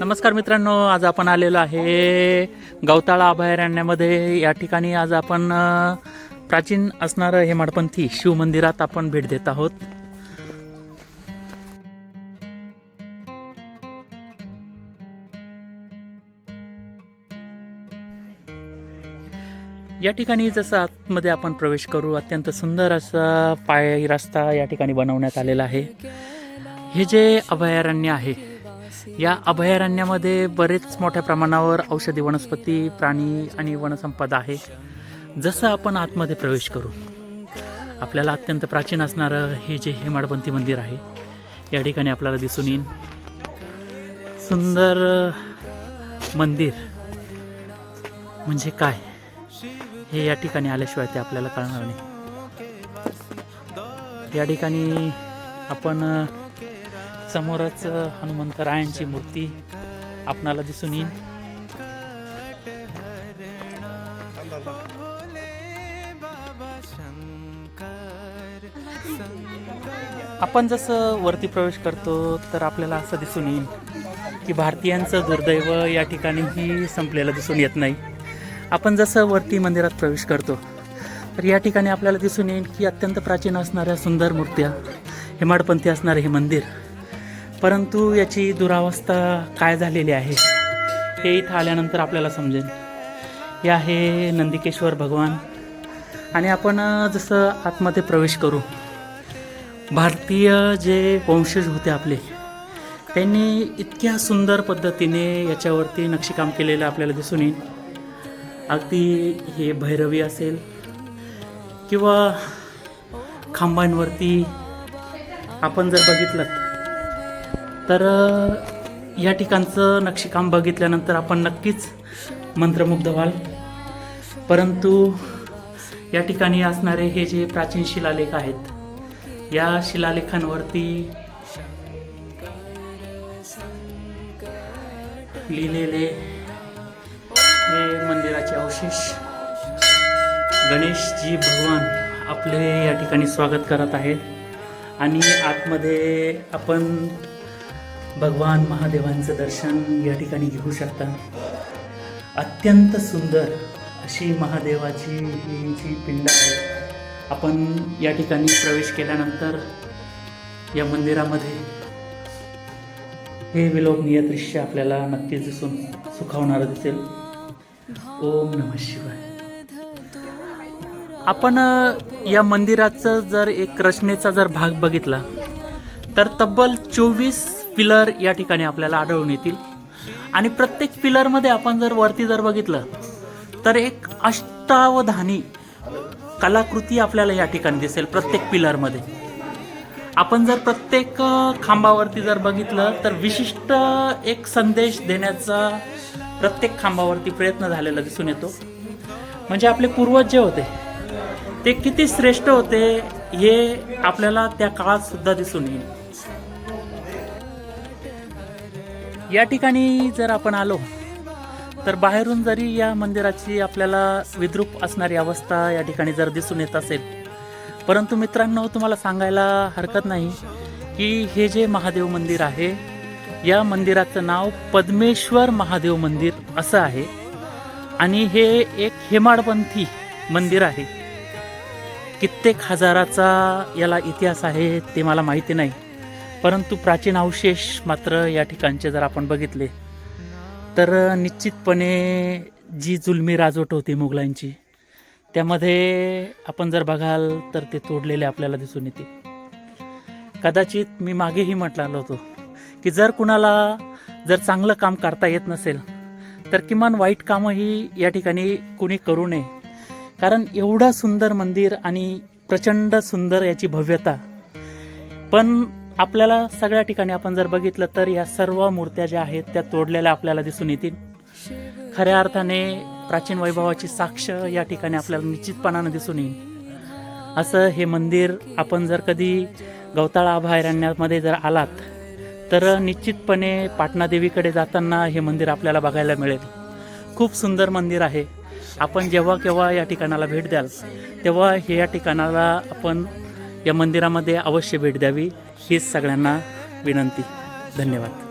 नमस्कार मित्रांनो आज आपण आलेलो आहे गवताळा अभयारण्यामध्ये. या ठिकाणी आज आपण प्राचीन असणारं हेमाडपंथी शिव मंदिरात आपण भेट देत आहोत. या ठिकाणी जसं आतमध्ये आपण प्रवेश करू अत्यंत सुंदर असा पाय रस्ता या ठिकाणी बनवण्यात आलेला आहे. हे जे अभयारण्य आहे या अभयारण्यामध्ये बरेच मोठ्या प्रमाणावर औषधी वनस्पती प्राणी आणि वनसंपदा आहे. जसं आपण आतमध्ये प्रवेश करू आपल्याला अत्यंत प्राचीन असणारं हे जे हेमाडपंथी मंदिर आहे या ठिकाणी आपल्याला दिसून येईल. सुंदर मंदिर म्हणजे काय हे या ठिकाणी आल्याशिवाय ते आपल्याला कळणार नाही. या ठिकाणी आपण समोरच हनुमंतरायांची मूर्ती आपणाला दिसून येईल. आपण जसं वरती प्रवेश करतो तर आपल्याला असं दिसून येईल की भारतीयांचं दुर्दैव या ठिकाणीही संपलेलं दिसून येत नाही. आपण जसं वरती मंदिरात प्रवेश करतो तर या ठिकाणी आपल्याला दिसून येईल की अत्यंत प्राचीन असणाऱ्या सुंदर मूर्त्या हेमाडपंथी असणारे हे मंदिर परंतु याची दुरावस्था काय झालेली आहे हे इथं आल्यानंतर आपल्याला समजेल. हे आहे नंदिकेश्वर भगवान. आणि आपण जसं आतमध्ये प्रवेश करू भारतीय जे वंशज होते आपले त्यांनी इतक्या सुंदर पद्धतीने याच्यावरती नक्षीकाम केलेलं आपल्याला दिसून येईल. अगदी हे भैरवी असेल किंवा खांबांवरती आपण जर बघितलं तर या ठिकाणचं नक्षीकाम बघितल्यानंतर आपण नक्कीच मंत्रमुग्ध व्हाल. परंतु या ठिकाणी असणारे हे जे प्राचीन शिलालेख आहेत या शिलालेखांवरती लिहिलेले हे मंदिराचे अवशेष. गणेशजी भगवान आपले या ठिकाणी स्वागत करत आहेत. आणि आतमध्ये आपण भगवान महादेवांचं दर्शन या ठिकाणी घेऊ शकता. अत्यंत सुंदर अशी महादेवाची ही जी पिंड आहे आपण या ठिकाणी प्रवेश केल्यानंतर या मंदिरामध्ये हे विलोभनीय दृश्य आपल्याला नक्कीच दिसून सुखावणारं दिसेल. ओम नम शिवाय. आपण या मंदिराचं जर एक रचनेचा जर भाग बघितला तर तब्बल चोवीस पिलर या ठिकाणी आपल्याला आढळून येतील. आणि प्रत्येक पिलरमध्ये आपण जर वरती जर बघितलं तर एक अष्टावधानी कलाकृती आपल्याला या ठिकाणी दिसेल प्रत्येक पिलरमध्ये. आपण जर प्रत्येक खांबावरती जर बघितलं तर विशिष्ट एक संदेश देण्याचा प्रत्येक खांबावरती प्रयत्न झालेला दिसून येतो. म्हणजे आपले पूर्वज जे होते ते किती श्रेष्ठ होते हे आपल्याला त्या काळात सुद्धा दिसून येईल. या ठिकाणी जर आपण आलो तर बाहेरून जरी या मंदिराची आपल्याला विद्रूप असणारी अवस्था या ठिकाणी जर दिसून येत असेल परंतु मित्रांनो तुम्हाला सांगायला हरकत नाही की हे जे महादेव मंदिर आहे या मंदिराचं नाव पद्मेश्वर महादेव मंदिर असं आहे. आणि हे एक हेमाडपंथी मंदिर आहे. कित्येक हजाराचा याला इतिहास आहे ते मला माहिती नाही. परंतु प्राचीन अवशेष मात्र या ठिकाणचे जर आपण बघितले तर निश्चितपणे जी जुलमी राजवट होती मुघलांची त्यामध्ये आपण जर बघाल तर ते तोडलेले आपल्याला दिसून येते. कदाचित मी मागेही म्हटलेलो होतो की जर कुणाला जर चांगलं काम करता येत नसेल तर किमान वाईट कामही या ठिकाणी कुणी करू नये. कारण एवढं सुंदर मंदिर आणि प्रचंड सुंदर याची भव्यता पण आपल्याला सगळ्या ठिकाणी आपण जर बघितलं तर या सर्व मूर्त्या ज्या आहेत त्या तोडलेल्या आपल्याला दिसून येतील. खऱ्या अर्थाने प्राचीन वैभवाची साक्ष या ठिकाणी आपल्याला निश्चितपणानं दिसून येईल. असं हे मंदिर आपण जर कधी गवताळा अभयारण्यामध्ये जर आलात तर निश्चितपणे पाटणादेवीकडे जाताना हे मंदिर आपल्याला बघायला मिळेल. खूप सुंदर मंदिर आहे. आपण जेव्हा केव्हा या ठिकाणाला भेट द्याल तेव्हा हे या ठिकाणाला आपण या मंदिरामध्ये अवश्य भेट द्यावी हीच सगळ्यांना विनंती. धन्यवाद.